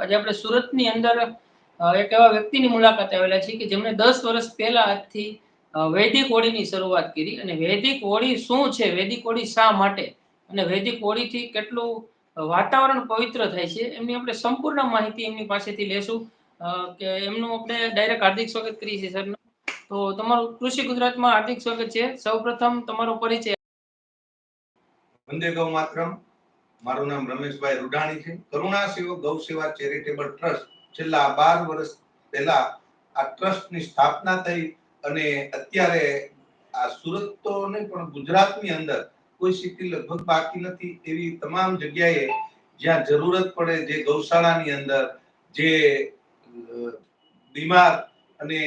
આજે આપણે સુરતની અંદર એક એવા વ્યક્તિની મુલાકાત આવેલા છે કે જેમણે દસ વર્ષ પહેલા આજથી વૈદિક હોળીની શરૂઆત કરી અને વૈદિક હોળી શું છે? વૈદિક હોળી શા માટે? અને વૈદિક હોળીથી કેટલું વાતાવરણ પવિત્ર થાય છે? એમની આપણે સંપૂર્ણ માહિતી એમની પાસેથી લેશું. કે એમનું આપણે ડાયરેક્ટ હાર્દિક સ્વાગત કરીએ છીએ સરનું તો તમારું કૃષિ ગુજરાતમાં હાર્દિક સ્વાગત છે. સૌપ્રથમ તમારો પરિચય. વંદે ગૌ માતરમ. મારું નામ રમેશભાઈ રૂડાણી છે. કરુણા સેવક ગૌ સેવા ચેરિટેબલ ટ્રસ્ટ છેલ્લા બાર વર્ષ પહેલા આ ટ્રસ્ટની સ્થાપના થઈ અને અત્યારે આ સુરત તો નહીં, પણ ગુજરાતની અંદર કોઈ સિટી લગભગ બાકી નથી એવી તમામ જગ્યાએ જ્યાં જરૂરત પડે જે ગૌશાળાની અંદર જે બીમાર અને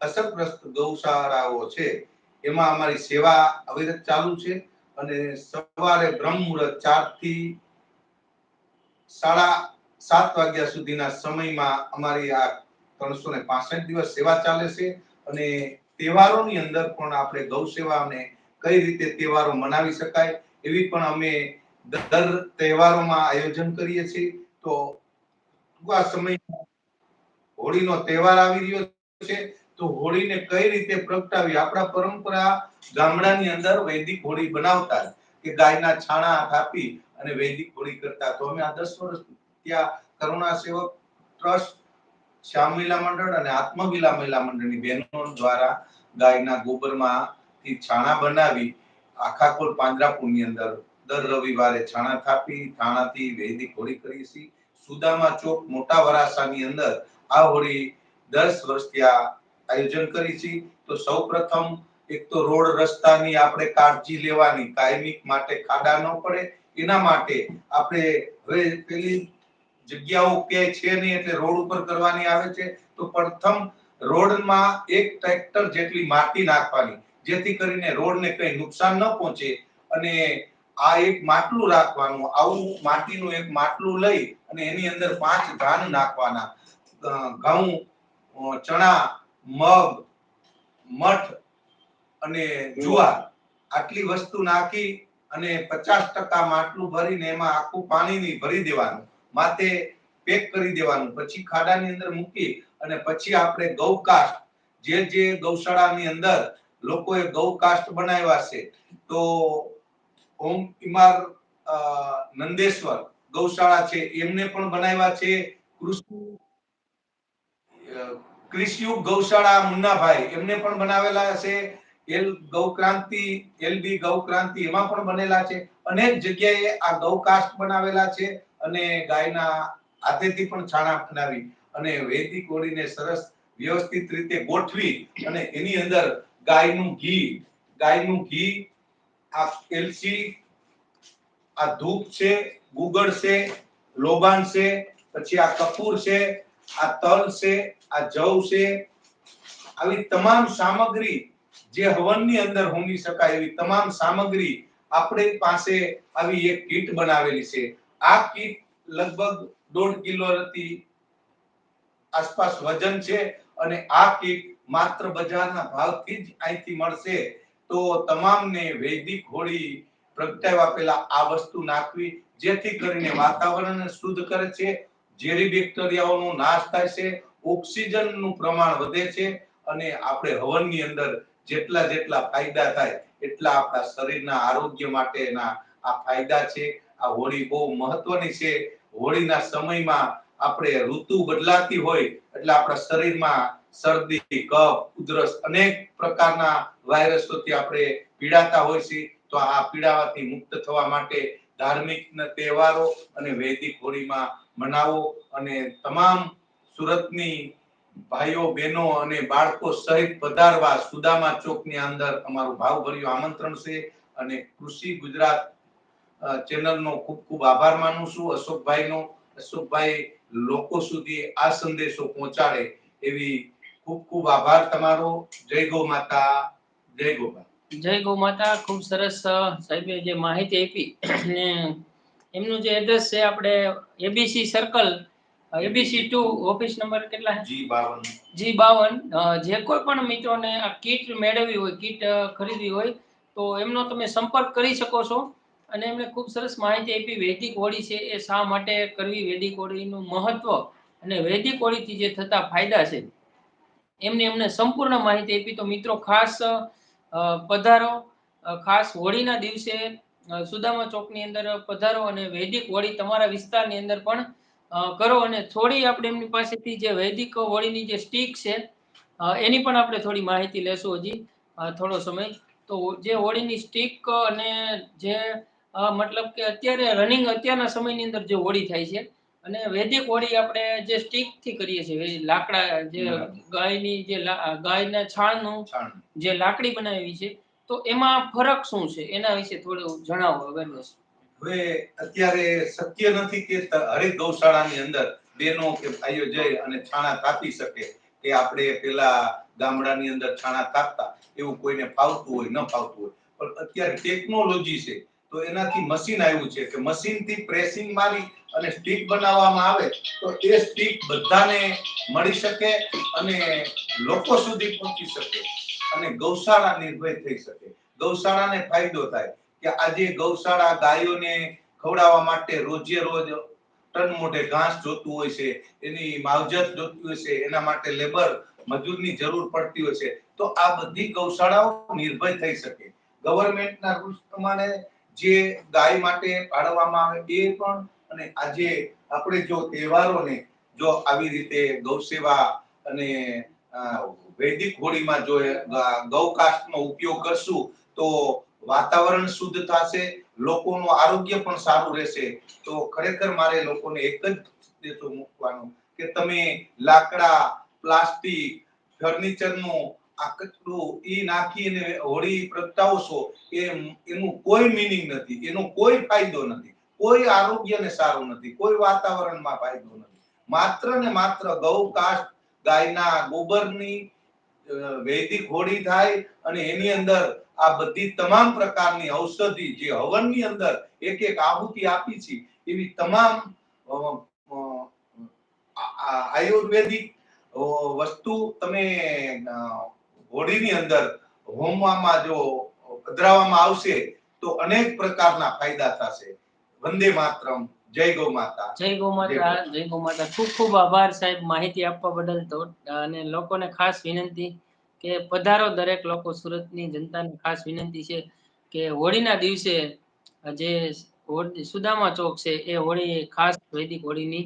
અસરગ્રસ્ત ગૌશાળાઓ છે, એમાં અમારી સેવા અવિરત ચાલુ છે. અને સવારે બ્રહ્મ મુહૂર્ત ચારથી સાડા સાત વાગ્યા સુધીના સમયમાં અમારી આ ત્રણસો ને પાસઠ દિવસ સેવા ચાલે છે અને તહેવારોની અંદર પણ આપણે ગૌ સેવા અને કઈ રીતે તહેવારો મનાવી શકાય એવી પણ અમે દર તહેવારોમાં આયોજન કરીએ છીએ. તો ટૂંકા સમયમાં હોળીનો તહેવાર આવી રહ્યો છે તો હોળીને કઈ રીતે પ્રગટાવી? આપણા પરંપરા ગામડાની અંદર વૈદિક હોળી બનાવતા કે ગાયના છાણા કાપી અને વૈદિક હોળી કરતા. તો અમે આ દસ વર્ષ ત્યાં કરુણા સેવક ટ્રસ્ટ, શ્યામ મહિલા મંડળ અને આત્મવિલા મહિલા મંડળની બહેનો દ્વારા ગાયના ગોબરમાં થી છાણા બનાવી આખા કોલ પાંજરાપુરની અંદર દર રવિવારે છાણા થાપી છાણાથી વૈદિક હોળી કરીએ છીએ. સુદામા ચોક મોટા વરાસાની અંદર આ હોળી દસ વર્ષ ત્યાં આયોજન કરી છે. તો સૌ પ્રથમ એક તો રોડ રસ્તાની આપણે કાળજી લેવાની, કાયમિક માટે ખાડા ન પડે. એના માટે આપણે હવે પેલી જગ્યાઓ કે છે નહીં એટલે રોડ ઉપર કરવાની આવે છે. તો પ્રથમ રોડમાં એક ટ્રેક્ટર જેટલી માટી નાખવાની, જેથી કરીને રોડને કઈ નુકસાન ન પહોંચે. અને આ એક માટલું રાખવાનું, આવું માટીનું એક માટલું લઈ અને એની અંદર પાંચ ધાન નાખવાના. ઘઉં ચણા મગ, મઠ અને જુવાર આટલી વસ્તુ નાખી અને પચાસ ટકા માટલું ભરીને એમાં આખું પાણીની ભરી દેવાનું, માથે પેક કરી દેવાનું, પછી ખાડાની અંદર મૂકી અને પછી આપણે ગૌકાષ્ટ જે જે ગૌશાળાની અંદર લોકોએ ગૌકાષ્ટ બનાવ્યા છે, તો ઓમ ઇમાર નંદેશ્વર ગૌશાળા છે, એમને પણ બનાવ્યા છે, કૃષિ કૃષિયુગ ગૌશાળા મુન્નાભાઈ, એમને પણ બનાવેલા છે એલ ગૌક્રાંતિ એલબી ગૌક્રાંતિ એમાં પણ બનેલા છે. અનેક જગ્યાએ આ ગૌકાષ્ટ બનાવેલા છે અને ગાયના હાથેથી પણ છાણા બનાવી અને વૈદિક ઓળીને સરસ વ્યવસ્થિત રીતે ગોઠવી અને એની અંદર ગાયનું ઘી ગાયનું ઘી, આ એલસી આ ધૂપ છે, ગુગળ છે, લોબાન છે, પછી આ કપૂર છે આ તલ છે, આ જવ છે, આવી તમામ સામગ્રી જે હવનની અંદર હોમી શકાય એવી તમામ સામગ્રી આપણે પાસે આવી એક કીટ બનાવેલી છે. આ કીટ લગભગ દોઢ કિલોથી આસપાસ વજન છે અને આ કીટ માત્ર બજારના ભાવથી જ અહીંથી મળશે. તો તમામને વૈદિક હોળી પ્રગટાવ્યા પહેલા આ વસ્તુ નાખવી, જેથી કરીને વાતાવરણને શુદ્ધ કરે છે ઝેરી બેક્ટેરિયાઓનો નાશ થાય છે, ઓક્સિજનનું પ્રમાણ વધે છે અને આપણે હવનની અંદર જેટલા જેટલા ફાયદા થાય એટલા આપણા શરીરના આરોગ્ય માટેના આ ફાયદા છે. આ હોળી બહુ મહત્વની છે. હોળીના સમયમાં આપણે ઋતુ બદલાતી હોય એટલે આપણા શરીરમાં શરદી, કફ, ઉધરસ અનેક પ્રકારના વાયરસોથી આપણે પીડાતા હોય છે તો આ પીડાવાથી મુક્ત થવા માટે ધાર્મિક તહેવારો અને વૈદિક હોળીમાં મનાવો અને તમામ સુરતની ભાઈઓ, બહેનો અને બાળકો સહિત પધારવા સુદામા ચોકની અંદર અમારું ભાવભર્યું આમંત્રણ છે અને કૃષિ ગુજરાત ચેનલનો ખૂબ ખૂબ આભાર માનું છું. અશોકભાઈનો, અશોકભાઈ લોકો સુધી આ સંદેશો પહોંચાડે એવી ખૂબ ખૂબ આભાર તમારો. જય ગો માતા, જય ગોપાલ. જય ગૌ માતા. ખૂબ સરસ સાહેબે જે માહિતી આપી. ને એમનું જે એડ્રેસ છે આપણે ABC circle ABC two office number કેટલા? જી બાવન. જી બાવન. જે કોઈ પણ મિત્રોને આ કીટ મેળવવી હોય કીટ ખરીદવી હોય તો એમનો તમે સંપર્ક કરી શકો છો. અને એમણે ખૂબ સરસ માહિતી આપી. વૈદિક હોળી છે એ શા માટે કરવી? વૈદિક હોળીનું મહત્વ અને વૈદિક હોળીથી જે થતા ફાયદા છે એમની એમને સંપૂર્ણ માહિતી આપી. તો મિત્રો ખાસ પધારો. ખાસ હોળીના દિવસે સુદામા ચોકની અંદર પધારો અને વૈદિક હોળી તમારા વિસ્તારની અંદર પણ કરો અને થોડી આપણે એમની પાસેથી જે વૈદિક હોળીની જે સ્ટીક છે એની પણ આપણે થોડી માહિતી લેશું હજી થોડો સમય. તો જે હોળીની સ્ટીક અને જે મતલબ કે અત્યારે રનિંગ અત્યારના સમયની અંદર જે હોળી થાય છે અને વૈદિક હોળી આપણે જે સ્ટીકથી કરીએ છીએ લાકડા જે ગાયની જે ગાયના છાણનું જે લાકડી બનાવી છે તો એમાં ફરક શું છે? એના વિશે થોડું જણાવો અવેરનેસ હવે અત્યારે શક્ય નથી કે હરેક ગૌશાળાની અંદર બેનો કે ભાઈઓ જઈ અને છાણા કાપી શકે કે આપણે પેલા ગામડાની અંદર છાણા કાપતા એવું કોઈને ફાવતું હોય ન ફાવતું હોય. પણ અત્યારે ટેકનોલોજી છે તો એનાથી મશીન આવ્યું છે કે મશીનથી પ્રેસિંગ મારી અને સ્ટીક બનાવવામાં આવે તો એ સ્ટીક બધાને મળી શકે અને લોકો સુધી પહોંચી શકે અને ગૌશાળા નિર્ભય થઈ શકે. ગૌશાળાને ફાયદો થાય કે આજે ગૌશાળા ગાયોને ખવડાવવા માટે રોજે રોજ ટન મોટે ઘાસ જોતું હોય છે, એની માવજત જોતી હોય છે, એના માટે લેબર મજૂરની જરૂર પડતી હોય છે. તો આ બધી ગૌશાળાઓ નિર્ભય થઈ શકે. ગવર્મેન્ટના રૂલ્સ પ્રમાણે જે ગાય માટે પાડવામાં આવે એ પણ અને આજે આપણે જો તહેવારોને જો આવી રીતે ગૌ સેવા અને વૈદિક હોળીમાં જો ગૌ કાસ્ટનો ઉપયોગ કરશું તો વાતાવરણ શુદ્ધ થશે, લોકોનું આરોગ્ય પણ સારું રહેશે. તો ખરેખર મારે લોકોને એક જ મૂકવાનો કે તમે લાકડા, પ્લાસ્ટિક, ફર્નિચરનું આ કચરું ઈ નાખીને હોળી પ્રગટાવશો, એ એનું કોઈ મિનિંગ નથી, એનો કોઈ ફાયદો નથી, કોઈ આરોગ્યને સારું નથી, કોઈ વાતાવરણમાં ફાયદો નથી. માત્ર ને માત્ર ગૌ ગાયના ગોબરની વૈદિક હોળી થાય અને એની અંદર આ બધી તમામ પ્રકારની ઔષધિ જે હવનની અંદર એક એક આહુતિ આપી છે, એવી તમામ આયુર્વેદિક વસ્તુ તમે હોળીની અંદર હોમવામાં જો પધરાવવામાં આવશે તો અનેક પ્રકારના ફાયદા થશે. વંદે માતરમ જય ગૌ માતા. જય ગૌ માતા જય ગૌ. માતા. ખૂબ ખૂબ આભાર સાહેબ માહિતી આપવા બદલ તો અને લોકોને ખાસ વિનંતી કે પધારો દરેક લોકો સુરતની જનતાને ખાસ વિનંતી છે કે હોળીના દિવસે જે સુદામા ચોક છે એ હોળી ખાસ વૈદિક હોળીની